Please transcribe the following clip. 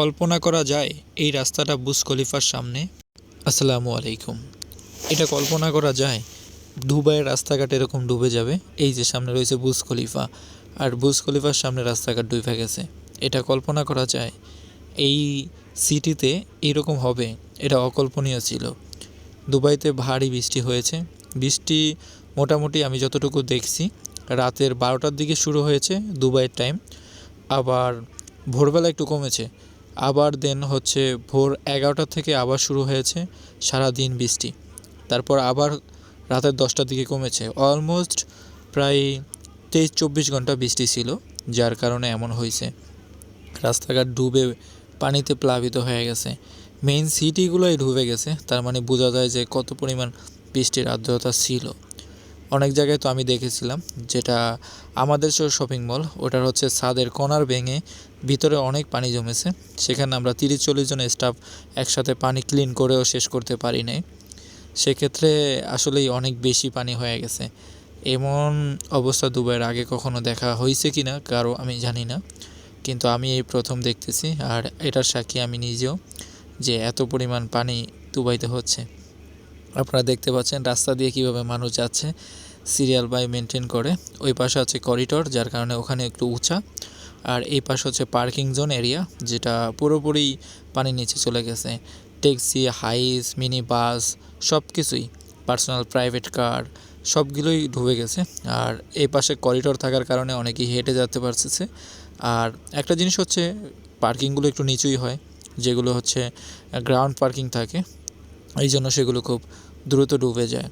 কল্পনা করা যায় এই রাস্তাটা বুজ খলিফার সামনে? আসসালামু আলাইকুম। এটা কল্পনা করা যায় দুবাইয়ের রাস্তাঘাট এরকম ডুবে যাবে। এই যে সামনে রয়েছে বুজ খলিফা, আর বুজ খলিফার সামনে রাস্তাঘাট ডুবে গেছে। এটা কল্পনা করা যায় এই সিটিতে এরকম হবে, এটা অকল্পনীয় ছিল। দুবাইতে ভারী বৃষ্টি হয়েছে। বৃষ্টি মোটামুটি আমি যতটুকু দেখছি, রাতের বারোটার দিকে শুরু হয়েছে দুবাইয়ের টাইম আবার ভোরবেলা একটু কমেছে। আবার দেন হচ্ছে ভোর এগারোটা থেকে আবার শুরু হয়েছে সারা দিন বৃষ্টি। তারপর আবার রাতের দশটার দিকে কমেছে। অলমোস্ট প্রায় তেইশ চব্বিশ ঘণ্টা বৃষ্টি ছিল, যার কারণে এমন হয়েছে। রাস্তাঘাট ডুবে পানিতে প্লাবিত হয়ে গেছে। মেইন সিটিগুলোই ডুবে গেছে, তার মানে বোঝা যায় যে কত পরিমাণ বৃষ্টির আর্দ্রতা ছিল। অনেক জায়গায় তো আমি দেখেছিলাম যেটা আমাদের যে শপিং মল ওটার হচ্ছে ছাদের কর্নার ভেঙে ভিতরে অনেক পানি জমেছে। সেখানে আমরা তিরিশ চল্লিশ জন স্টাফ একসাথে পানি ক্লিন করেও শেষ করতে পারি নাই। সেক্ষেত্রে আসলেই অনেক বেশি পানি হয়ে গেছে। এমন অবস্থা দুবাইয়ের আগে কখনো দেখা হয়েছে কি না কারও আমি জানি না। কিন্তু আমি এই প্রথম দেখতেছি আর এটার সাক্ষী আমি নিজেও যে এত পরিমাণ পানি দুবাইতে হচ্ছে। আপনারা দেখতে পাচ্ছেন রাস্তা দিয়ে কীভাবে মানুষ যাচ্ছে সিরিয়াল বাই মেনটেন করে। ওই পাশে আছে করিডোর যার কারণে ওখানে একটু উঁচা। আর এই পাশে হচ্ছে পার্কিং জোন এরিয়া যেটা পুরোপুরি পানির নিচে চলে গেছে। ট্যাক্সি হাইস মিনি বাস সব কিছুই পার্সোনাল প্রাইভেট কার সবগুলোই ডুবে গেছে। আর এই পাশে করিডোর থাকার কারণে অনেকেই হেঁটে যেতে পারতেছে। আর একটা জিনিস হচ্ছে পার্কিংগুলো একটু নিচুই হয়, যেগুলো হচ্ছে গ্রাউন্ড পার্কিং থাকে। এই জন্য সেগুলো খুব দ্রুত ডুবে যায়।